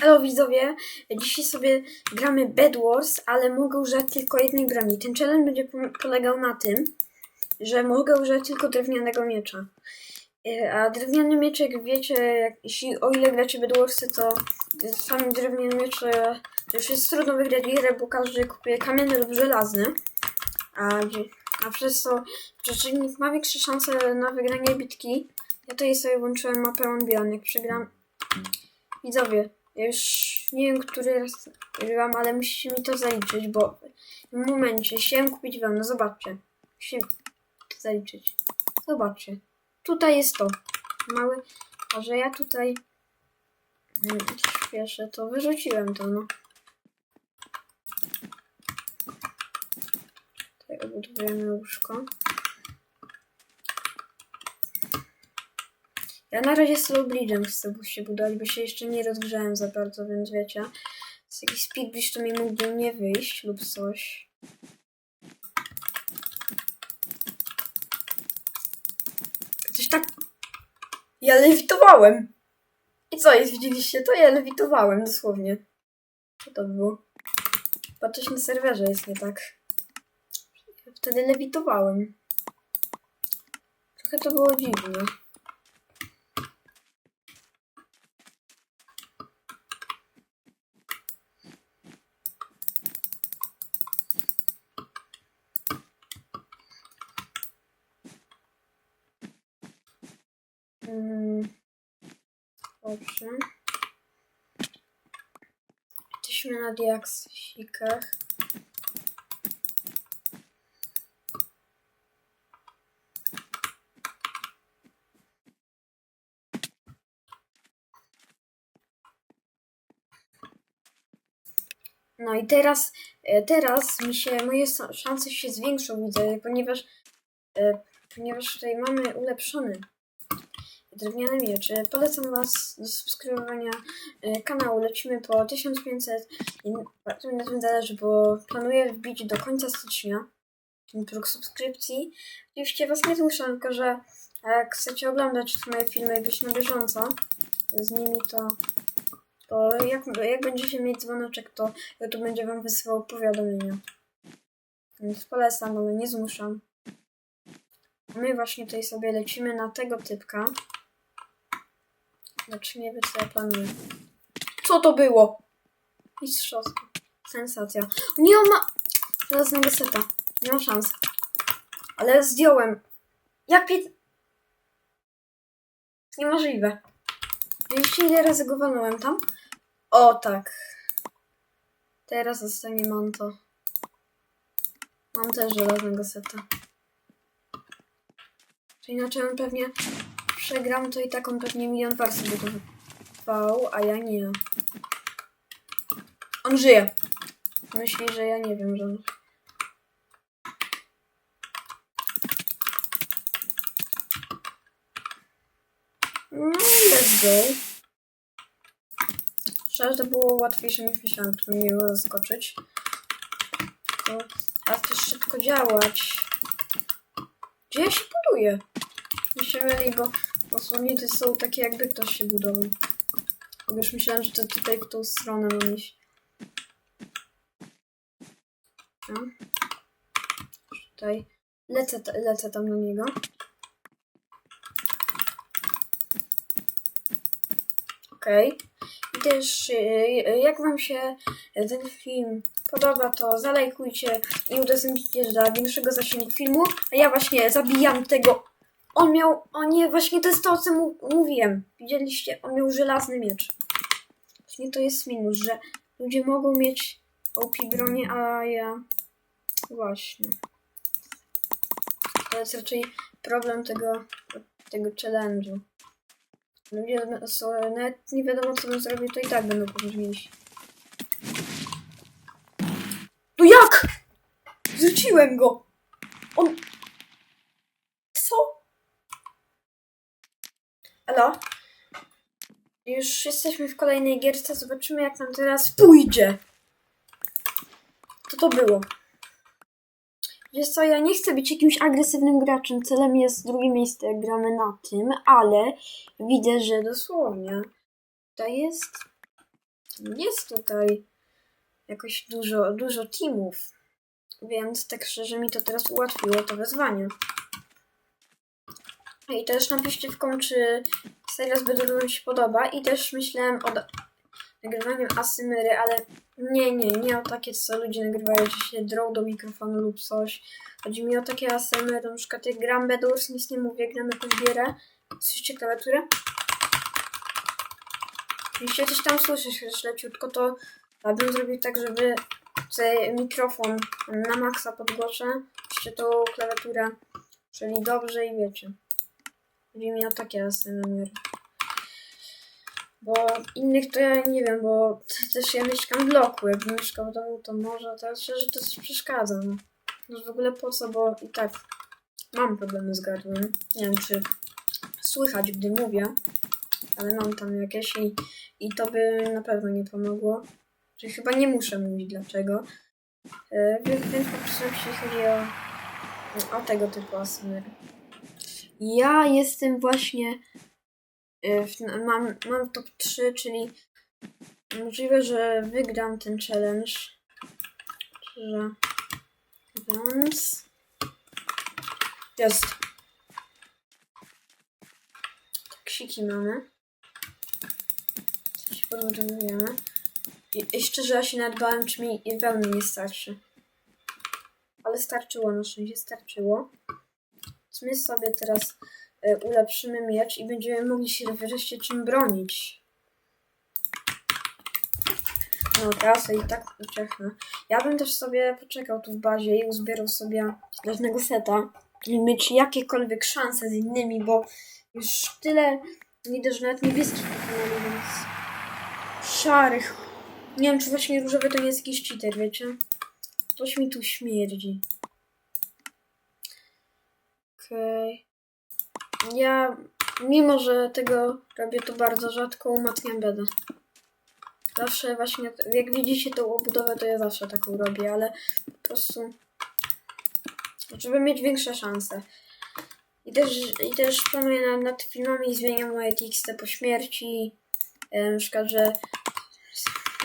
Hello widzowie, dzisiaj sobie gramy Bed Wars, ale mogę używać tylko jednej broni. Ten challenge będzie po- polegał na tym, że mogę używać tylko drewnianego miecza. E, A drewniany miecz, jak wiecie, jak, jeśli o ile gracie Bed Warsy, to sami drewniany miecz e, to już jest trudno wygrać grę, bo każdy kupuje kamienny lub żelazny. A, a przez to przeciwnik ma większe szanse na wygranie bitki. Ja tutaj sobie włączyłem mapę Ambion, jak przegram Widzowie, ja już nie wiem, który raz grywam, ale musicie mi to zaliczyć, bo w momencie chciałem kupić wełnę, zobaczcie. Musicie to zaliczyć. Zobaczcie. Tutaj jest to. Mały, a że ja tutaj mm, śpieszę, to wyrzuciłem to, no. Tutaj obudowujemy łóżko. Ja na razie slow bridge'em chcę się budować, bo się jeszcze nie rozgrzałem za bardzo, więc wiecie. Z jakiś speed to mi mógłby nie wyjść lub coś. Coś tak... Ja lewitowałem! I co jest, widzieliście to? Ja lewitowałem dosłownie. Co to było? Chyba na serwerze jest nie tak. Wtedy lewitowałem. Trochę to było dziwne. Mm, Dobrze. Jesteśmy na diaksikach. No i teraz, e, teraz mi się, moje szanse się zwiększą, widzę, ponieważ, e, ponieważ tutaj mamy ulepszony drewniane miecze. Polecam Was do subskrybowania e, kanału. Lecimy po 1500 i bardzo mi na tym zależy, bo planuję wbić do końca stycznia ten próg subskrypcji. Oczywiście Was nie zmuszam, tylko że jak chcecie oglądać moje filmy i być na bieżąco z nimi, to, to jak, jak będziecie mieć dzwoneczek, to YouTube będzie Wam wysyłał powiadomienia. Więc polecam, ale nie zmuszam. My właśnie tutaj sobie lecimy na tego typka. Znaczy nie wiem co to było? Mistrzostwo. Sensacja. O nie, on ma... Teraz na seta. Nie ma szans. Ale zdjąłem. Jak pięć... Niemożliwe. Widzicie ile razy go tam? O tak. Teraz zostanie manto. Mam też żelaznego seta. To inaczej on pewnie przegram, to i tak on pewnie milion war sobie budował, a ja nie. On żyje. Myśli, że ja nie wiem, że on... No let's go. Szczerze, to było łatwiejsze niż myślałam, to mnie miło zaskoczyć. Teraz też szybko działać. Gdzie ja się buduję? Mi się myli, bo dosłownie to są takie jakby ktoś się budował. Bo Już myślałam, że to tutaj w tą stronę mam iść. No. Tutaj. Lecę, lecę tam do niego. Okej. I też y, jak wam się ten film podoba, to zalajkujcie i udostępnijcie dla większego zasięgu filmu. A ja właśnie zabijam tego. On miał. O nie, właśnie to jest to, o czym mówiłem. Widzieliście? On miał żelazny miecz. Właśnie to jest minus, że ludzie mogą mieć OP bronię, a ja. Właśnie. To jest raczej problem tego, tego challenge'u. Ludzie są, nawet nie wiadomo co bym zrobił, to i tak będą poróżnić. No jak? Zrzuciłem go! On... Co? Elo? Już jesteśmy w kolejnej gierce, zobaczymy jak nam teraz pójdzie. Co to było? Wiesz co, ja nie chcę być jakimś agresywnym graczem, celem jest drugie miejsce, jak gramy na tym, ale widzę, że dosłownie To jest. Jest tutaj jakoś dużo, dużo teamów. Więc tak szczerze mi to teraz ułatwiło to wyzwanie. I też napiszcie w kom, czy seria z Bedroom Wam się podoba. I też myślałem o nagrywaniu Asymyry, ale nie, nie, nie o takie, co ludzie nagrywają, że się drą do mikrofonu lub coś. Chodzi mi o takie ASMR, na przykład jak gram Bedwars, nic nie mówię, gram jakąś gierę. Słyszycie klawiaturę? Jeśli coś tam słyszysz chociaż leciutko, to ja bym zrobił tak, żeby sobie mikrofon na maksa podgłoszę, jeszcze tą klawiaturę, czyli dobrze i wiecie. Chodzi mi o takie ASMR. Bo innych to ja nie wiem, bo też ja mieszkam w bloku. Jakbym mieszkał w domu, to może, to szczerze to coś przeszkadza. No. W ogóle po co, bo i tak mam problemy z gardłem. Nie wiem, czy słychać, gdy mówię, ale mam tam jakieś i, i to by na pewno nie pomogło. Czyli chyba nie muszę mówić dlaczego. E, Więc, po prostu jeśli chodzi o, o tego typu ASMR. Ja jestem właśnie e, w, mam, mam top 3, czyli możliwe, że wygram ten challenge. Że więc jest. Ksiki mamy. Coś podbudowujemy. I, I szczerze ja się nadbałem, czy mi wełny nie starczy. Ale starczyło, na szczęście starczyło. My sobie teraz e, ulepszymy miecz i będziemy mogli się wreszcie czym bronić. No teraz i tak uciechnę. Ja bym też sobie poczekał tu w bazie i uzbierał sobie żadnego seta i mieć jakiekolwiek szanse z innymi, bo już tyle widzę, że nawet niebieskich pokonali, więc szarych. Nie wiem, czy właśnie różowy to nie jest jakiś cheater, wiecie? Coś mi tu śmierdzi. Okej. Ja, mimo że tego robię to bardzo rzadko, umatniam beda. Zawsze właśnie, jak widzicie tą obudowę, to ja zawsze taką robię, ale po prostu, żeby mieć większe szanse. I też, i też planuję nad, filmami zmieniam moje TXT po śmierci. E, na przykład, że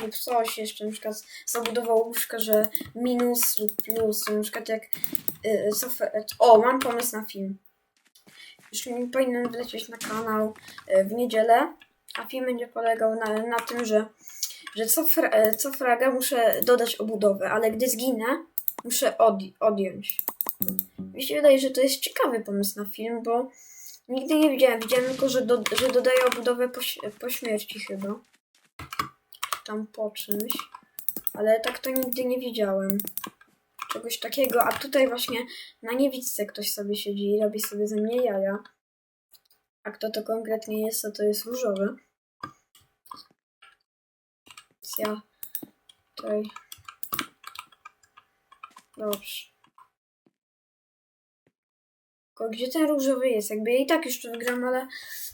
lub coś jeszcze, na przykład zabudował łóżka, że minus lub plus, na przykład jak y, software, o, mam pomysł na film. Już mi powinien wlecieć na kanał y, w niedzielę, a film będzie polegał na, na tym, że, że co, fra, e, co fraga muszę dodać obudowę, ale gdy zginę, muszę od, odjąć. Mi się wydaje, że to jest ciekawy pomysł na film, bo nigdy nie widziałem. Widziałem tylko, że, do, że dodaję obudowę po, po śmierci chyba. Tam po czymś. Ale tak to nigdy nie widziałem. Czegoś takiego. A tutaj właśnie na niewidce ktoś sobie siedzi i robi sobie ze mnie jaja. A kto to konkretnie jest, to to jest różowy. Więc ja tutaj... Dobrze. Tylko gdzie ten różowy jest? Jakby ja i tak jeszcze wygram, ale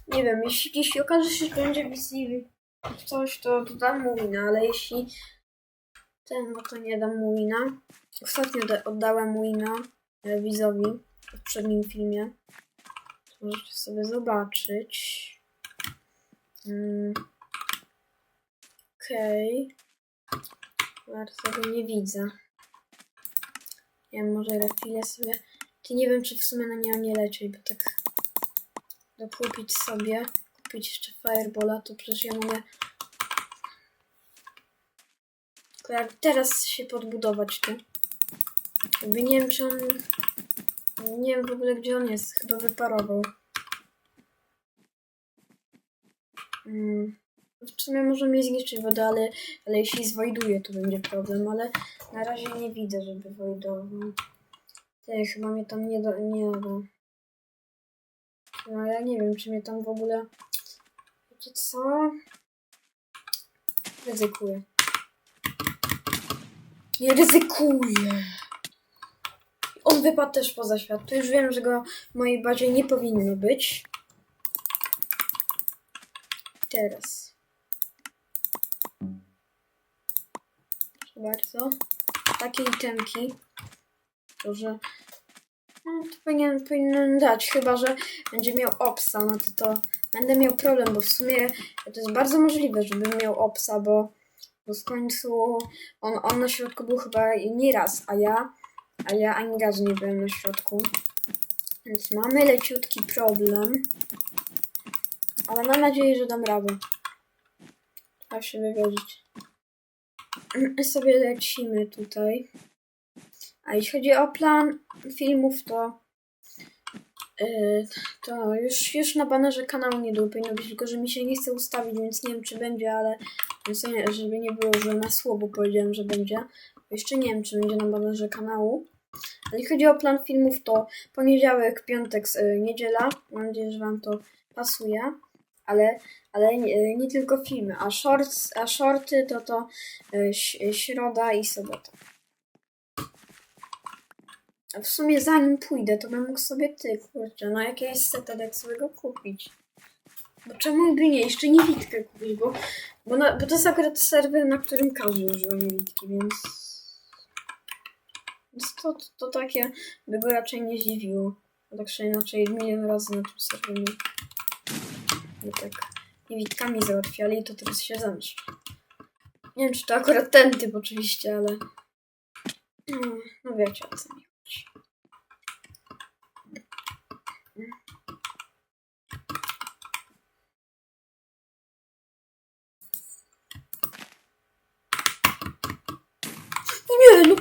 nie wiem, jeśli, jeśli okaże się, że będzie BCV coś, to, to dam mu wina, ale jeśli ten, no to nie dam mu wina. Ostatnio da- oddałem mu wina e, Wizowi w poprzednim filmie. Możecie sobie zobaczyć. Mm. Okej. Bardzo go nie widzę. Wiem, może refile sobie. Ty nie wiem, czy w sumie na niego nie lecieć, bo tak dokupić sobie, kupić jeszcze Firebola, to przecież ja mogę tylko jak teraz się podbudować tu. Jakby nie wiem, czy on... Nie wiem w ogóle, gdzie on jest. Chyba wyparował. Mm. W sumie może mnie zniszczyć wodę, ale, ale jeśli zwojduje, to będzie problem, ale na razie nie widzę, żeby wojdował. Ty, chyba mnie tam nie do... nie do... No ja nie wiem, czy mnie tam w ogóle... Wiecie co? Ryzykuję. Nie ryzykuję. On wypadł też poza świat. To już wiem, że go w mojej bazie nie powinno być. Teraz. Proszę bardzo. Takie itemki. To, że No, to powinien, powinien dać, chyba że będzie miał opsa, no to to będę miał problem, bo w sumie to jest bardzo możliwe, żebym miał opsa, bo, bo w końcu on, on na środku był chyba nie raz, a ja, a ja ani razu nie byłem na środku. Więc mamy leciutki problem. Ale mam nadzieję, że dam radę. Trzeba się wywierzyć. Sobie lecimy tutaj. A jeśli chodzi o plan filmów, to yy, to już, już na banerze kanału nie powinno być, tylko że mi się nie chce ustawić, więc nie wiem czy będzie, ale żeby nie było, że na słowo powiedziałem, że będzie. Jeszcze nie wiem, czy będzie na banerze kanału. Jeśli chodzi o plan filmów, to poniedziałek, piątek, y, niedziela. Mam nadzieję, że Wam to pasuje. Ale, ale nie, nie tylko filmy, a, shorts, a shorty to to y, ś- środa i sobota. W sumie zanim pójdę, to bym mógł sobie ty, kurczę, no jakiegoś seta deksowego kupić. Bo czemu by nie? Jeszcze niewidkę kupić, bo, bo, na, bo to jest akurat serwer, na którym każdy używa niewidki, więc... Więc to, to, to takie by go raczej nie zdziwiło. A tak czy inaczej milion razy na tym serwerze nie tak niewidkami załatwiali, to teraz się zemszczę. Nie wiem, czy to akurat ten typ oczywiście, ale... No, no wiecie o co mi chodzi. Nie, no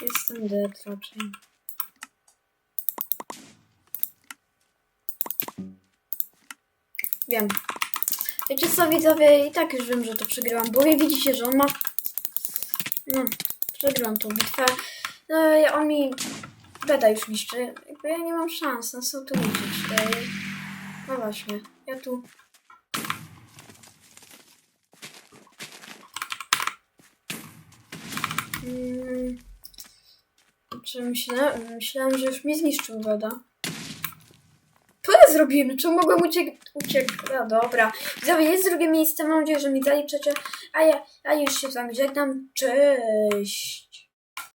Jestem dead raczej. Wiem. Wiecie co, widzowie, i tak już wiem, że to przegrałam, bo widzicie, że on ma... No, przegrałam tą bitwę. No, i on mi... Beda już niszczy. Jakby ja nie mam szans, na co tu liczyć. No właśnie, ja tu... Mm. Czy myślałem, że już mnie zniszczył woda. Co ja zrobiłem? Czy mogłem uciec? Uciek. No dobra. Widzowie, jest drugie miejsce. Mam nadzieję, że mi zaliczycie. A ja, a już się z wami żegnam. Cześć.